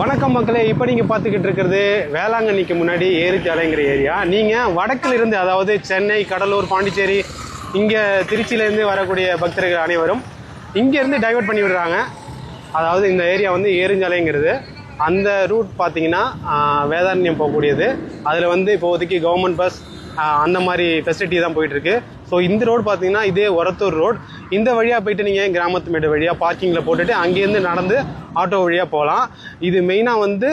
வணக்கம் மக்களே இப்போ நீங்கள் பார்த்துக்கிட்டு இருக்கிறது வேளாங்கண்ணிக்கு முன்னாடி ஏரிச்சாலைங்கிற ஏரியா. நீங்கள் வடக்கிலிருந்து அதாவது சென்னை கடலூர் பாண்டிச்சேரி இங்கே திருச்சியிலேருந்து வரக்கூடிய பக்தர்கள் அனைவரும் இங்கேருந்து டைவர்ட் பண்ணி விடுறாங்க. அதாவது இந்த ஏரியா வந்து ஏரிஞ்சாலைங்கிறது. அந்த ரூட் பார்த்தீங்கன்னா வேதாரண்யம் போகக்கூடியது. அதில் வந்து இப்போதைக்கு கவர்மெண்ட் பஸ் அந்த மாதிரி ஃபெசிலிட்டி தான் போயிட்டுருக்கு. ஸோ இந்த ரோடு பார்த்தீங்கன்னா இதே ஒரத்தூர் ரோடு இந்த வழியாக போயிட்டு நீங்கள் கிராமத்து மேடு வழியாக பார்க்கிங்கில் போட்டுட்டு அங்கேருந்து நடந்து ஆட்டோ வழியாக போகலாம். இது மெயினாக வந்து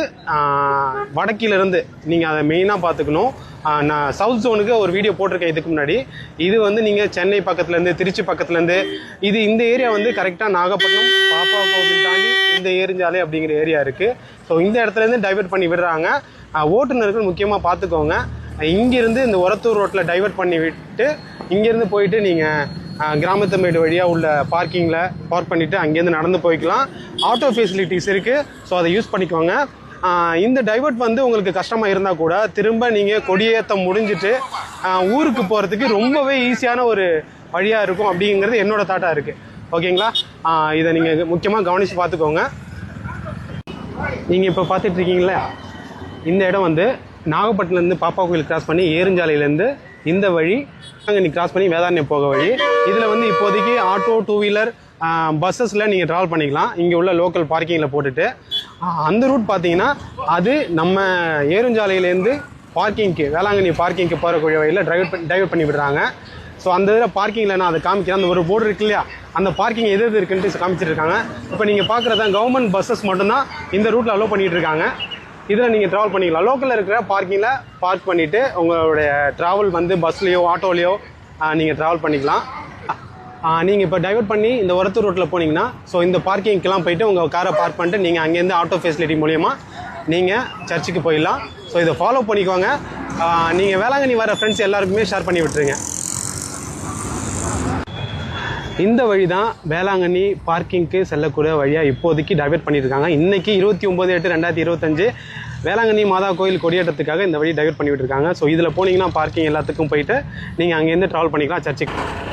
வடக்கிலிருந்து நீங்கள் அதை மெயினாக பார்த்துக்கணும் நான் சவுத் ஜோனுக்கு ஒரு வீடியோ போட்டிருக்கேன் இதுக்கு முன்னாடி. இது வந்து நீங்கள் சென்னை பக்கத்துலேருந்து திருச்சி பக்கத்துலேருந்து. இது இந்த ஏரியா வந்து கரெக்டாக நாகப்பட்டினம் பாப்பா கோவில் தாண்டி இந்த ஏரிஞ்சாலை அப்படிங்கிற ஏரியா இருக்குது ஸோ இந்த இடத்துலேருந்து டைவர்ட் பண்ணி விடுறாங்க. ஓட்டுநர்கள் முக்கியமாக பார்த்துக்கோங்க இங்கிருந்து இந்த உரத்தூர் ரோட்டில் டைவர்ட் பண்ணி விட்டு இங்கேருந்து போயிட்டு நீங்கள் கிராமத்து மேடு வழியாக உள்ள பார்க்கிங்கில் பார்க் பண்ணிவிட்டு அங்கேருந்து நடந்து போய்க்கலாம். ஆட்டோ ஃபெசிலிட்டிஸ் இருக்குது ஸோ அதை யூஸ் பண்ணிக்கோங்க. இந்த டைவர்ட் வந்து உங்களுக்கு கஷ்டமாக இருந்தால் கூட திரும்ப நீங்கள் கொடியேற்றம் முடிஞ்சிட்டு ஊருக்கு போகிறதுக்கு ரொம்பவே ஈஸியான ஒரு வழியாக இருக்கும் அப்படிங்கிறது என்னோட தாட்டாக இருக்குது ஓகேங்களா இதை நீங்கள் முக்கியமாக கவனித்து பார்த்துக்கோங்க. நீங்கள் இப்போ பார்த்துட்ருக்கீங்களா இந்த இடம் வந்து நாகப்பட்டினத்துலேருந்து பாப்பா கோயில் கிராஸ் பண்ணி ஏறுஞ்சாலையிலேருந்து இந்த வழி அங்கே நீ கிராஸ் பண்ணி வேதாரண்யம் போக வழி. இதில் வந்து இப்போதைக்கு ஆட்டோ டூ வீலர் பஸ்ஸஸில் நீங்கள் ட்ராவல் பண்ணிக்கலாம். இங்கே உள்ள லோக்கல் பார்க்கிங்கில் போட்டுட்டு. அந்த ரூட் பார்த்தீங்கன்னா அது நம்ம ஏருஞ்சாலையிலேருந்து பார்க்கிங்க்கு வேளாங்கண்ணி பார்க்கிங்க்கு போகக்கூடிய வழியில் ட்ரைவ் பண்ணி டைவர்ட் பண்ணி விடுறாங்க. ஸோ அந்த இதில் பார்க்கிங்கில் நான் அதை காமிக்கிறேன். அந்த ஒரு போர்டு இருக்கு இல்லையா? அந்த பார்க்கிங் எது எது இருக்குன்ட்டு காமிச்சிருக்காங்க இப்போ நீங்கள் பார்க்குறதா கவர்மெண்ட் பஸ்ஸஸ் மட்டும்தான் இந்த ரூட்டில் அலோவ் பண்ணிகிட்டு இருக்காங்க. இதில் நீங்கள் ட்ராவல் பண்ணிக்கலாம். லோக்கலில் இருக்கிற பார்க்கிங்கில் பார்க் பண்ணிவிட்டு உங்களுடைய ட்ராவல் வந்து பஸ்லேயோ ஆட்டோலேயோ நீங்கள் ட்ராவல் பண்ணிக்கலாம். நீங்கள் இப்போ டைவர்ட் பண்ணி இந்த ஒரத்தூர் ரோட்டில் போனீங்கன்னா ஸோ இந்த பார்க்கிங்க்கெலாம் போயிட்டு உங்கள் காரை பார்க் பண்ணிட்டு நீங்கள் அங்கேருந்து ஆட்டோ ஃபெசிலிட்டி மூலிமா நீங்கள் சர்ச்சுக்கு போயிடலாம். ஸோ இதை ஃபாலோ பண்ணிக்கோங்க. நீங்கள் வேளாங்கண்ணி வர ஃப்ரெண்ட்ஸ் எல்லாருக்குமே ஷேர் பண்ணி விட்டுருங்க. இந்த வழி தான் வேளாங்கண்ணி பார்க்கிங்க்கு செல்லக்கூடிய வழியாக இப்போதைக்கு டைவெர்ட் பண்ணியிருக்காங்க. இன்றைக்கி இருபத்தி ஒம்பது எட்டு ரெண்டாயிரத்தி இருபத்தஞ்சு வேளாங்கண்ணி மாதா கோயில் கொடியேற்றத்துக்காக இந்த வழி டைவெர்ட் பண்ணிவிட்டுருக்காங்க ஸோ இதில் போனீங்கன்னா பார்க்கிங் எல்லாத்துக்கும் போயிட்டு நீங்கள் அங்கேருந்து ட்ராவல் பண்ணிக்கலாம். சர்ச்சுக்கு